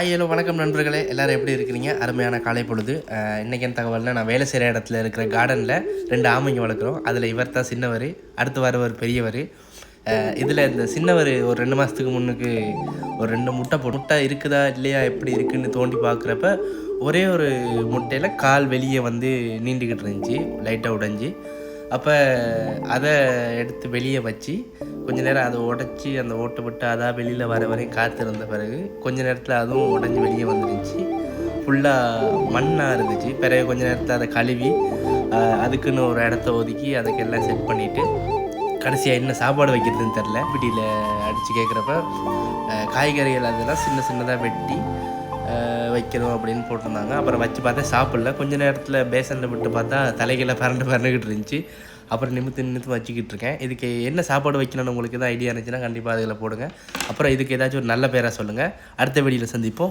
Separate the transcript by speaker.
Speaker 1: ஐயோ ஹலோ வணக்கம் நண்பர்களே. எல்லாரும் எப்படி இருக்கிறீங்க? அருமையான காலை பொழுது. அஹ், தகவலில் நான் வேலை செய்கிற இடத்துல இருக்கிற கார்டனில் ரெண்டு ஆமைங்க வளர்க்குறோம். அதில் இவர் தான் சின்னவர் அடுத்து வரவர் பெரியவர். இதில் இந்த சின்னவர் ஒரு ரெண்டு மாதத்துக்கு முன்னுக்கு ஒரு ரெண்டு முட்டை போ முட்டை இருக்குதா இல்லையா எப்படி இருக்குன்னு தோண்டி பார்க்குறப்ப ஒரே ஒரு முட்டையில் கால் வெளியே வந்து நீண்டுக்கிட்டு இருந்துச்சு லைட்டாக உடைஞ்சி. அப்போ அதை எடுத்து வெளியே வச்சு கொஞ்ச நேரம் அதை உடச்சி அந்த ஓட்டை விட்டு அதான் வெளியில் வர வரையும் காத்திருந்த பிறகு கொஞ்ச நேரத்தில் அதுவும் உடஞ்சி வெளியே வந்துருந்துச்சு ஃபுல்லாக மண்ணாக இருந்துச்சு. பிறகு கொஞ்ச நேரத்தில் அதை கழுவி அதுக்குன்னு ஒரு இடத்த ஒதுக்கி அதுக்கெல்லாம் செட் பண்ணிவிட்டு கடைசியாக என்ன சாப்பாடு வைக்கிறதுன்னு தெரில வீட்டில் அடித்து கேட்குறப்ப காய்கறிகள் அதெல்லாம் சின்ன சின்னதாக வெட்டி வைக்கணும் அப்படின்னு போட்டிருந்தாங்க. அப்புறம் வச்சு பார்த்தா சாப்பிடல. கொஞ்ச நேரத்தில் பேசனில் விட்டு பார்த்தா தலைகளை பரண்டு பரண்டுக்கிட்டு இருந்துச்சு. அப்புறம் நிமித்து நிமித்து வச்சுக்கிட்டு இருக்கேன். இதுக்கு என்ன சாப்பாடு வைக்கணும்னு உங்களுக்கு எதாவது ஐடியா இருந்துச்சுன்னா கண்டிப்பாக அதில் போடுங்க. அப்புறம் இதுக்கு ஏதாச்சும் ஒரு நல்ல பேராக சொல்லுங்கள் அடுத்த வீடியோவில் சந்திப்போம்.